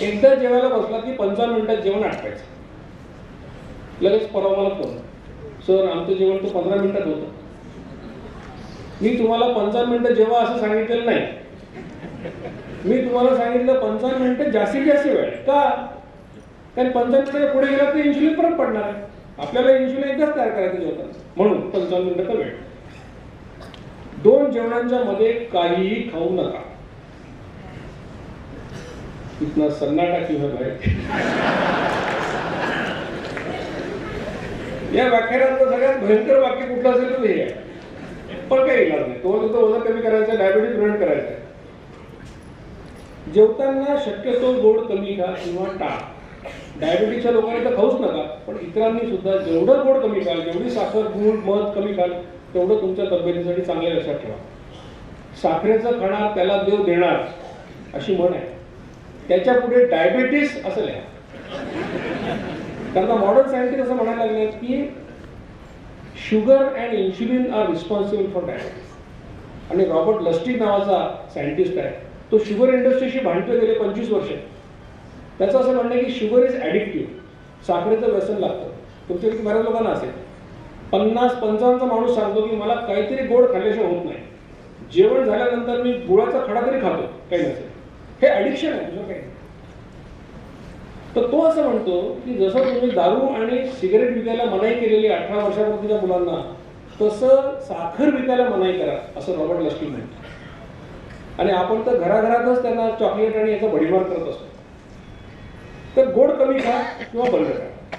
एकदा जेवायला बसला की पंचावन्न मिनिटात जेवण आटवायचं लगेच परवा मला फोन. सर आमचं जेवण तो पंधरा मिनिटात होतं. मी तुम्हाला पंचावन्न मिनिटं जेव्हा असं सांगितलेलं नाही. मी तुम्हाला सांगितलं पंचावन्न मिनिटं जास्तीत जास्त वेळ का? कारण पंचावन्न मिनिटं पुढे गेला तर इन्शुलिन परत पडणार आहे. आपल्याला इन्शुलिन एकदाच तयार करायचं होतं म्हणून पंचावन्न मिनिटाचा वेळ? दोन जेवणांच्या मध्ये काहीही खाऊ नका. इतना सन्नाटा क्यों है भाई? या व्याख्यानातलं सगळ्यात भयंकर वाक्य कुठलं असेल तर हे आहे. पण काही इलाज नाही. तो तुमचं वजन कमी करायचं डायबिटीज प्रिव्हेंट करायचं जेवताना शक्यतो गोड कमी खा किंवा टाळ. डायबिटीसच्या लोकांनी तर खाऊच नका पण इतरांनी सुद्धा जेवढं गोड कमी खाल जेवढी साखर गूळ मध कमी खाल तेवढं तुमच्या तब्येतीसाठी चांगल्या लक्षात ठेवा. साखरेचं खाणार त्याला देव देणार अशी म्हण आहे. त्याच्या पुढे डायबेटीस असं लिहा. त्यांना मॉडर्न सायंटिस्ट असं म्हणायला लागले की sugar and insulin are responsible for diabetes आणि रॉबर्ट लस्टी नावाचा सायंटिस्ट आहे. तो शुगर इंडस्ट्रीशी भांडतो गेले पंचवीस वर्ष. त्याचं असं म्हणणं आहे की शुगर इज ॲडिक्टिव्ह साखरेचं व्यसन लागतं. तुमच्यापैकी बऱ्याच लोकांना असेल. पन्नास पंचावन्नचा माणूस सांगतो की मला काहीतरी गोड खाल्ल्याशिवाय होत नाही. जेवण झाल्यानंतर मी गुळाचा खडा तरी खातो. काही नसेल. हे ॲडिक्शन आहे दुसरं काही तर तो असं म्हणतो की जसं तुम्ही दारू आणि सिगरेट विकायला मनाई केलेली अठरा वर्षापूर्वीच्या मुलांना तसं साखर विकायला मनाई करा असं रॉबर्ट लस्टी म्हणतो. आणि आपण तर घराघरातच त्यांना चॉकलेट आणि याचा भडीमार करत असतो. तर गोड कमी खा किंवा बंद करा.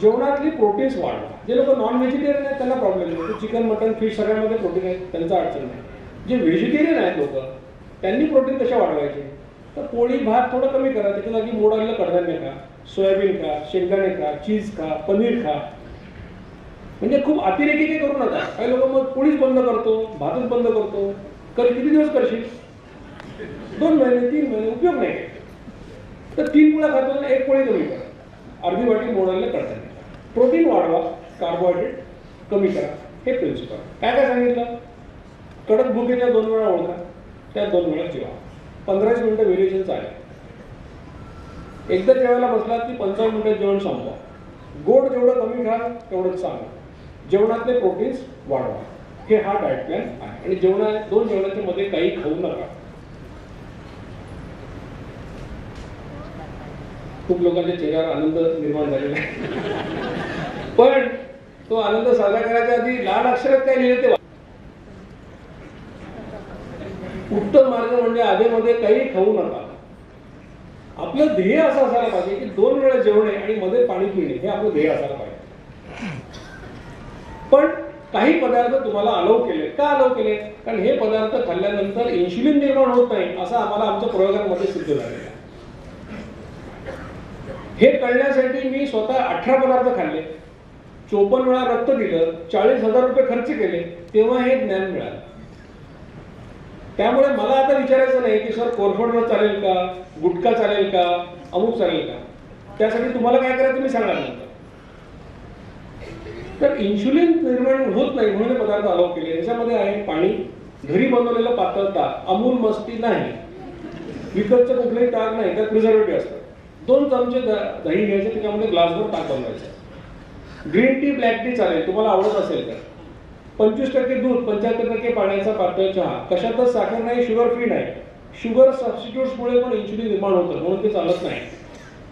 जेवणातली प्रोटीन्स वाढवा जे लोक नॉन व्हेजिटेरियन आहेत त्यांना प्रॉब्लेम येतो चिकन मटन फिश सगळ्यामध्ये प्रोटीन आहे त्यांचा अडचण नाही. जे व्हेजिटेरियन आहेत लोक त्यांनी प्रोटीन कशा वाढवायचे? तर पोळी भात थोडं कमी करा. त्याच्या जागी मोड आलेलं कडधान्य खा. सोयाबीन खा शेंगदाणे खा चीज खा पनीर खा. म्हणजे खूप अतिरेकी काही करू नका. काही लोक मग पोळीच बंद करतो भातच बंद करतो. कधी किती दिवस करशील? दोन महिने तीन महिने उपयोग नाही. तर तीन पोळ्या खातो ना एक पोळी कमी करा. अर्धी वाटी मोडायला कडधान्य प्रोटीन वाढवा कार्बोहायड्रेट कमी करा. हे प्रिन्सिपल काय काय सांगितलं? कडक भुकेच्या दोन वेळा ओळखा. त्या दोन वेळा जेवा. पंधराच मिनिटं व्हेरिएशन चालेल एकदा जेवायला बसला की पंचावन्न मिनिटात जेवण संपवा. गोड जेवढं कमी खा तेवढंच चांगलं जेवणातले प्रोटीन्स वाढवा. हे हा डायट प्लॅन आहे. आणि जेवणा दोन जेवणाच्या मध्ये काही खाऊ नका. खूप लोकांच्या चेहऱ्यावर आनंद निर्माण झालेला आहे. पण तो आनंद साजरा करायच्या आधी लाल अक्षरात काय लिहिले ते उत्तम मार्ग म्हणजे आधेमध्ये काही खाऊ नका. आपलं ध्येय असं असायला पाहिजे की दोन वेळा जेवणे आणि मध्ये पाणी पिणे हे आपलं ध्येय असायला पाहिजे. पण काही पदार्थ तुम्हाला अलाव केले. का अलाव केले? कारण हे पदार्थ खाल्ल्यानंतर इन्शुलिन निर्माण होत नाही असं आम्हाला आमच्या प्रयोगांमध्ये सिद्ध झालेलं आहे. हे कळण्यासाठी मी स्वतः अठरा पदार्थ खाल्ले. चोपन्न वेळा रक्त दिलं चाळीस हजार रुपये खर्च केले तेव्हा हे ज्ञान मिळालं. त्यामुळे मला आता विचारायचं नाही की सर कोरफड चालेल का? गुटखा चालेल का? अमुक चालेल का? त्यासाठी तुम्हाला काय करायचं मी सांगणार नंतर तर इन्शुलिन निर्माण होत नाही म्हणून पदार्थ अलाव केले. याच्यामध्ये आहे पाणी. घरी बनवलेलं पातळ ताक अमूल मस्ती नाही. विकतचं कुठलंही ताक नाही. तर प्रिझर्वेटिव्ह असतं. दोन चमचे दही घ्यायचे त्याच्यामध्ये ग्लासभर ताक बनवायचं. ग्रीन टी ब्लॅक टी चालेल. तुम्हाला आवडत असेल तर. पंचवीस टक्के दूध पंच्याहत्तर टक्के पाण्याचा पातळ चहा. कशातच साखर नाही शुगर फ्री नाही. शुगर सबस्टिट्यूट्समुळे पण इन्शुलिन निर्माण होतं म्हणून ते चालत नाही.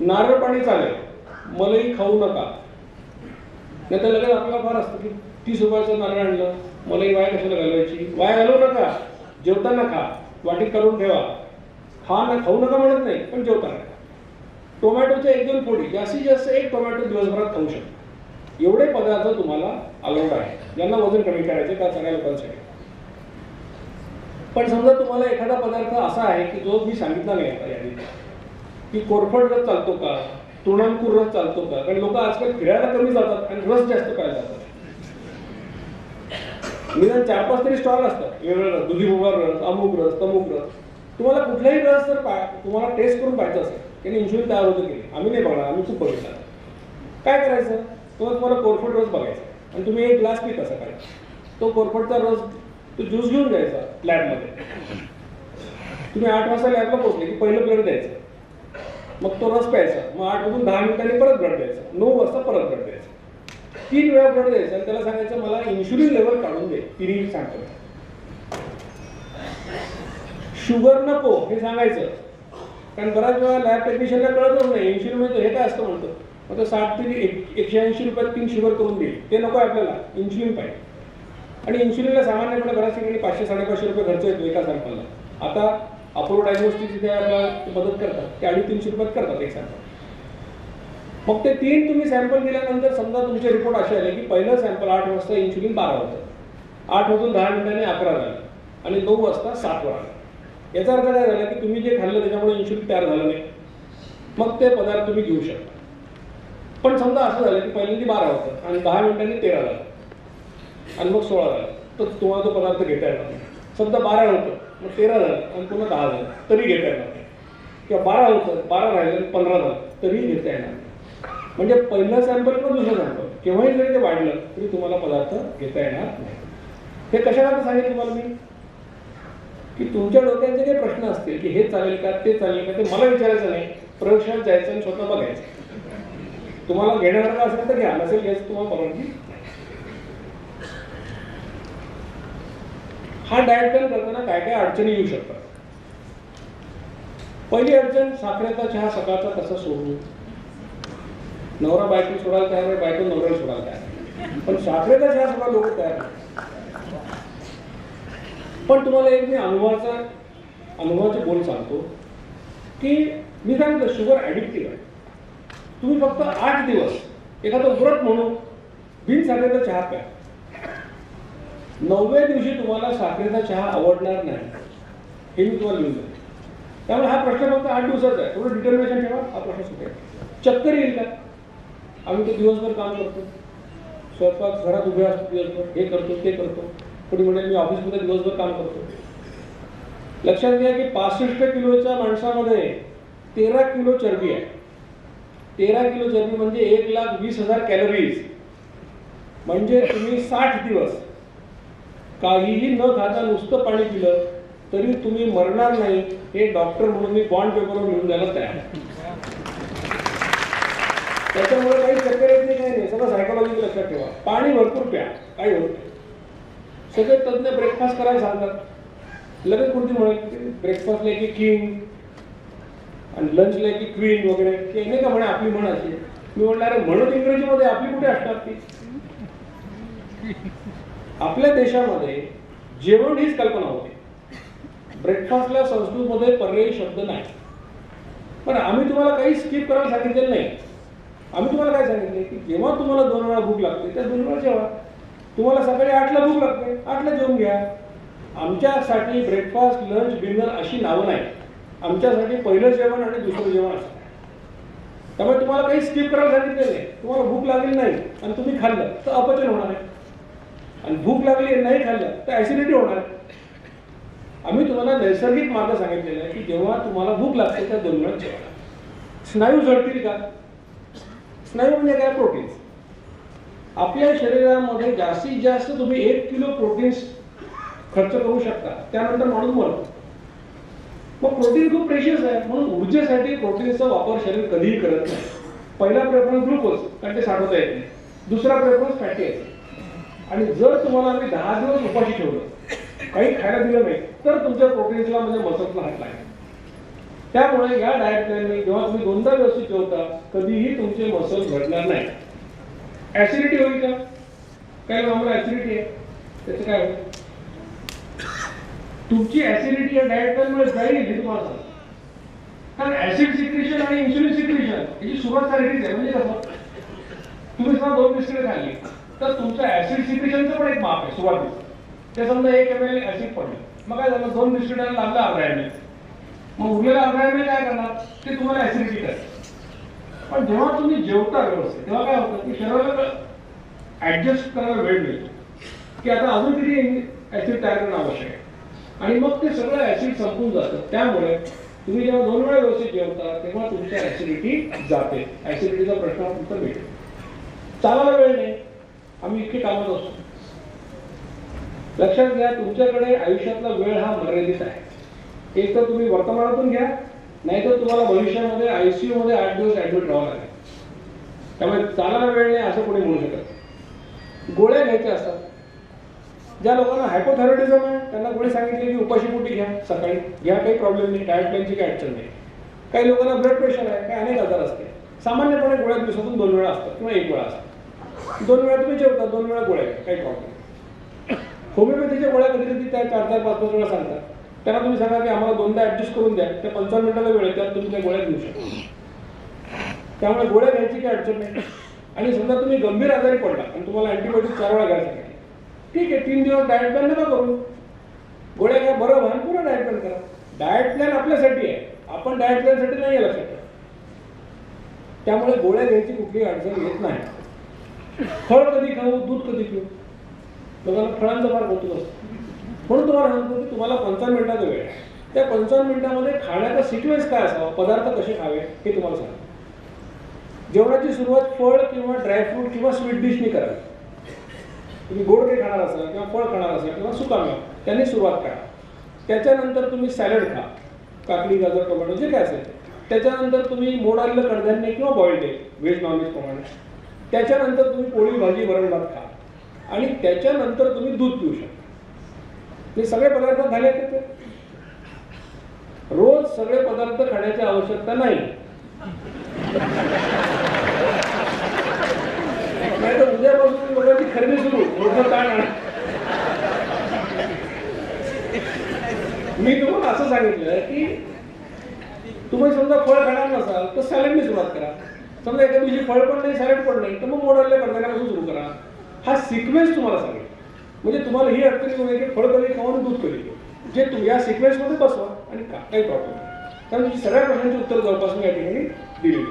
नारळ पाणी चालेल मलई खाऊ नका. नाही तर लगेच आपल्याला फार असतं की तीस रुपयाचं नारळ आणलं मलई वाया कशाला घालवायची? वाया घालवू नका. जेवताना खा. वाटीत करून ठेवा. खा ना खाऊ नका म्हणत नाही पण जेवताना खा. टोमॅटोच्या एक दोन फोडी जास्तीत जास्त एक टोमॅटो दिवसभरात खाऊ शकता. एवढे पदार्थ तुम्हाला अलाउड आहे. ज्यांना वजन कमी करायचं त्या सगळ्या लोकांसाठी? पण समजा तुम्हाला एखादा पदार्थ असा आहे की जो मी सांगितला नाही आता यादी की कोरफड रस चालतो का? तृणांकूर रस चालतो का? कारण लोक आजकाल फिरायला कमी जातात आणि रस जास्त काय जातात. निदान चार पाच तरी स्टॉल असतात. वेगवेगळे रस दुधी भोगा रस अमुक रस तमुक रस. तुम्हाला कुठलाही रस जर पा तुम्हाला टेस्ट करून पाहिजे असेल त्यांनी इन्शुलिन तयार होतं की नाही? आम्ही नाही बघणार आम्ही खूप बघितलं. काय करायचं? तो तुम्हाला कोरफड रस बघायचा. आणि तुम्ही एक ग्लास पिता सकाळी. तो कोरफडचा रस तो ज्यूस घेऊन जायचा लॅबमध्ये तुम्ही आठ वाजता लॅबला पोहोचले की पहिलं ब्लड द्यायचं. मग तो रस प्यायचा. मग आठ वाजून दहा मिनिटांनी परत ब्लड द्यायचा. नऊ वाजता परत ब्लड द्यायचं. तीन वेळा ब्लड द्यायचं आणि त्याला सांगायचं मला इन्शुलिन लेवल काढून दे. तिन्ही सांगतो. शुगर नको हे सांगायचं. कारण बऱ्याच वेळा लॅब टेक्निशियनला कळतच नाही. इन्शुलिन म्हणजे हे काय असतं म्हणतो? मग साठ तरी एक एकशे ऐंशी रुपयात तीन शुगर करून देईल. ते नको आहे आपल्याला. इन्शुलिन पाहिजे. आणि इन्शुलिनला सामान्यपणे बऱ्याच ठिकाणी पाचशे साडेपाचशे रुपये खर्च येतो एका सॅम्पलला आता अपोलो डायग्नोस्टिक तिथे आपल्याला मदत करतात. ते अडीच तीनशे रुपयात करतात एक सॅम्पल मग ते तीन तुम्ही सॅम्पल दिल्यानंतर समजा तुमचे रिपोर्ट असे आले की पहिलं सॅम्पल आठ वाजता इन्शुलिन बारा होतं. आठ वाजून दहा मिनिटांनी अकरा झालं. आणि नऊ वाजता सात वर आलं. याचा अर्थ काय झाला की तुम्ही जे खाल्लं त्याच्यामुळे इन्शुलिन तयार झालं नाही. मग ते पदार्थ तुम्ही घेऊ शकता. पण समजा असं झालं की पहिल्यांदा बारा होतं आणि दहा मिनिटांनी तेरा झालं. आणि मग सोळा झाला. तर तुम्हाला तो पदार्थ घेता येणार नाही. समजा बारा होतं मग तेरा झालं आणि पुन्हा दहा झालं. तरी घेता येणार नाही. किंवा बारा होतं बारा राहिलं आणि पंधरा झालं तरी घेता येणार म्हणजे पहिलं सॅम्पल किंवा दुसरं सॅम्पल केव्हाही जरी ते वाढलं तरी तुम्हाला पदार्थ घेता येणार नाही. हे कशाला सांगेल तुम्हाला मी? की तुमच्या डोक्याचे काही प्रश्न असतील की हे चालेल का ते चालेल का ते मला विचारायचं नाही. प्रयोगशाळेत जायचं आणि स्वतः बघायचं. तुम्हाला घेण्यासारखं असेल तर घ्या नसेल घ्यायचं तुम्हाला परवानगी हा डाएट प्लॅन करताना काय काय अडचणी येऊ शकतात? पहिली अडचण साखरेचा चहा सकाळचा कसा सोडू? नवरा बायको सोडायला तयार आहे बायको नवऱ्याला सोडायला तयार पण साखरेचा चहा सुद्धा लोक तयार पण तुम्हाला एक मी अनुभवाचा अनुभवाचे बोल सांगतो की मी सांगितलं शुगर ॲडिक्टिव्ह आहे. तुम्ही फक्त आठ दिवस एखादं व्रत म्हणून बिन साखरेचा चहा प्या. नवव्या दिवशी तुम्हाला साखरेचा चहा आवडणार नाही. हे मी तुम्हाला लिहून त्यामुळे हा प्रश्न फक्त आठ दिवसाचा आहे. थोडं डिटर्मिनेशन ठेवा. हा प्रश्न सुटेल. चक्कर येईल का? आम्ही तो दिवसभर काम करतो. स्वयंपाक घरात उभे असतो दिवसभर. हे करतो ते करतो. कोणी म्हणेल मी ऑफिसमध्ये दिवसभर काम करतो. लक्षात घ्या की पासष्ट किलोच्या माणसामध्ये तेरा किलो चरबी आहे. तेरा किलो चरबी म्हणजे एक लाख वीस हजार कॅलरीज म्हणजे तुम्ही साठ दिवस काहीही न खाता नुसतं पाणी पिलं तरी तुम्ही मरणार नाही हे डॉक्टर म्हणून मी बॉन्ड पेपरवर लिहून द्यायला तयार त्याच्यामुळे काही चक्कर येत नाही काही नाही. सगळं सायकोलॉजी लक्षात ठेवा. पाणी भरपूर प्या. काही होत नाही. सगळे तज्ञ ब्रेकफास्ट करायला सांगतात. लगेच कोणती म्हणे ब्रेकफास्टला की किंग. आणि लंचला की क्वीन वगैरे की नाही का म्हणे आपली म्हण अशी. मी म्हणणार अरे म्हणत इंग्रजीमध्ये आपली कुठे असतात ती? आपल्या देशामध्ये जेवण हीच कल्पना होती. ब्रेकफास्टला संस्कृतमध्ये पर्यायी शब्द नाही. पण आम्ही तुम्हाला काही स्किप करायला सांगितलेलं नाही. आम्ही तुम्हाला काय सांगितले? की जेव्हा तुम्हाला दोन वेळा भूक लागते त्या दोन वेळा जेवा. तुम्हाला सकाळी आठला भूक लागते आठला जेवून घ्या. आमच्यासाठी ब्रेकफास्ट लंच डिनर अशी नावं नाही आमच्यासाठी पहिलं जेवण आणि दुसरं जेवण असतं. त्यामुळे तुम्हाला काही स्किप करायला सांगितलं नाही. तुम्हाला भूक लागली नाही आणि तुम्ही खाल्लं तर अपचन होणार आहे. आणि भूक लागली नाही खाल्लं तर ॲसिडिटी होणार आहे. आम्ही तुम्हाला नैसर्गिक मार्ग सांगितलेला आहे की जेव्हा तुम्हाला भूक लागते त्या दोन वेळा स्नायू जळतील का? स्नायू म्हणजे काय? प्रोटीन्स आपल्या शरीरामध्ये जास्तीत जास्त तुम्ही एक किलो प्रोटीन्स खर्च करू शकता. त्यानंतर माणूस मरतो. मग प्रोटीन खूप प्रेशियस आहे. म्हणून ऊर्जेसाठी प्रोटीनचा वापर शरीर कधीही करत नाही. पहिला प्रेफरन्स ग्लुकोज कारण ते साठवता येत नाही. दुसरा प्रेफरन्स फॅटी आहे आणि जर तुम्हाला आम्ही दहा दिवस उपाशी ठेवलं काही खायला दिलं नाही तर तुमच्या प्रोटीन्सला म्हणजे मसल्सला हात लागेल. त्यामुळे या डायट प्लॅनने जेव्हा तुम्ही दोनदा व्यवस्थित ठेवता कधीही तुमचे मसल घडणार नाही. ऍसिडिटी होईल का? काय आम्हाला ऍसिडिटी आहे. त्याचं काय होईल? तुमची ऍसिडिटी या डायट प्लॅनमुळे जाईल हे तुम्हाला सांगतो. कारण ऍसिड सिक्रेशन आणि इन्सुलिन सिक्रेशन याची सुरुवात सारखीच आहे म्हणजे कसं? तुम्ही समजा दोन बिस्किटे खाल्ली तर तुमचं ऍसिड सिक्रेशनचं पण एक माप आहे सुरुवातीचं. ते समजा एक एम एल ऍसिड पडलं. मग काय झालं? दोन बिस्किटांना लागलं अर्धा एम एल मग उरलेला अर्धा एम एल काय करणार? ते तुम्हाला ऍसिडिटी करेल पण जेव्हा तुम्ही जेवता व्यवस्थित तेव्हा काय होतं? की शरीराला ऍडजस्ट करायला वेळ मिळतो. की आता अजून किती ऍसिड तयार करणं आवश्यक आहे? आणि मग ते सगळं ऍसिड संपून जातं. त्यामुळे तुम्ही जेव्हा दोन वेळा व्यवस्थित जेवता तेव्हा तुमच्या ऍसिडिटी जाते. ऍसिडिटीचा प्रश्न तुमचा मिळतो. चालायला वेळ नाही. आम्ही इतके कामात असतो. लक्षात घ्या तुमच्याकडे आयुष्यातला वेळ हा मर्यादित आहे. एक तर तुम्ही वर्तमानातून घ्या नाहीतर तुम्हाला भविष्यामध्ये आयसीयू मध्ये आठ दिवस ऍडमिट राहावं लागेल. त्यामुळे चालायला वेळ नाही असं कोणी म्हणू शकत गोळ्या घ्यायच्या असतात. ज्या लोकांना हायपोथायरॉइडिझम आहे त्यांना गोळी सांगितली की उपाशी पोटी घ्या सकाळी. घ्या काही प्रॉब्लेम नाही डायट प्लॅनची काही अडचण नाही. काही लोकांना ब्लड प्रेशर आहे काही अनेक आजार असते. सामान्यपणे गोळ्या दिवसातून दोन वेळा असतात किंवा एक वेळा असतात. दोन वेळा तुम्ही जेवता दोन वेळा गोळ्या घ्या काही प्रॉब्लेम नाही. होमिओपॅथीच्या गोळ्या कधी कधी त्या चार चार पाच पाच वेळा सांगतात. त्यांना तुम्ही सांगा की आम्हाला दोनदा ऍडजस्ट करून द्या त्या पंचावन्न मिनिटाला वेळ आहे त्यात तुम्ही त्या गोळ्या घेऊ शकता. त्यामुळे गोळ्या घ्यायची काही अडचण नाही. आणि समजा तुम्ही गंभीर आजारी पडला आणि तुम्हाला अँटीबायोटिक चार वेळा घ्यायला सांगितलं ठीक आहे तीन दिवस डाएट प्लॅन नका करू? गोळ्या घ्या बरं आणि पुन्हा डाएट प्लॅन करा. डाएट प्लॅन आपल्यासाठी आहे. आपण डाएट प्लॅनसाठी नाही आहे लक्षात त्यामुळे गोळ्या घ्यायची कुठली अडचण येत नाही. फळ कधी खाऊ दूध कधी पिऊ? लोकांना फळांचा फार होतो असतं म्हणून तुम्हाला सांगतो की तुम्हाला पंचावन्न मिनिटाचा वेळ आहे. त्या पंचावन्न मिनिटामध्ये खाण्याचा सिक्वेन्स काय असावा? पदार्थ कसे खावे? हे तुम्हाला सांगा जेवणाची सुरुवात फळ किंवा ड्रायफ्रूट किंवा स्वीट डिशनी करावी. तुम्ही गोड काही खाणार असाल किंवा फळ खाणार असाल किंवा सुकामेवा त्यांनी सुरुवात करा. त्याच्यानंतर तुम्ही सॅलड खा. काकडी गाजर टोमॅटो जे काय असेल. त्याच्यानंतर तुम्ही मोड आलेलं कडधान्य किंवा बॉईल्ड एग व्हेज नॉनव्हेज प्रमाणे. त्याच्यानंतर तुम्ही पोळी भाजी वरण भात खा. आणि त्याच्यानंतर तुम्ही दूध पिऊ शकता. हे सगळे पदार्थ झाले ते रोज सगळे पदार्थ खाण्याची आवश्यकता नाही. तर उद्यापासून लोकांची खरेदी सुरू. मी तुम्हाला असं सांगितलं की तुम्ही समजा फळ खाणार नसाल तर सॅलडने सुरुवात करा. समजा एका दिवशी फळ पण नाही सॅलड पण नाही तर मग मोडले कडधान्यापासून सुरू करा. हा सिक्वेन्स तुम्हाला सांगेल. म्हणजे तुम्हाला ही अडचणी येऊ की फळ कधी खाऊ आणि दूध कधी जे तुम्ही या सिक्वेन्समध्ये बसवा आणि का काही प्रॉब्लेम नाही. कारण सगळ्या प्रश्नांची उत्तर जवळपास मी या ठिकाणी दिली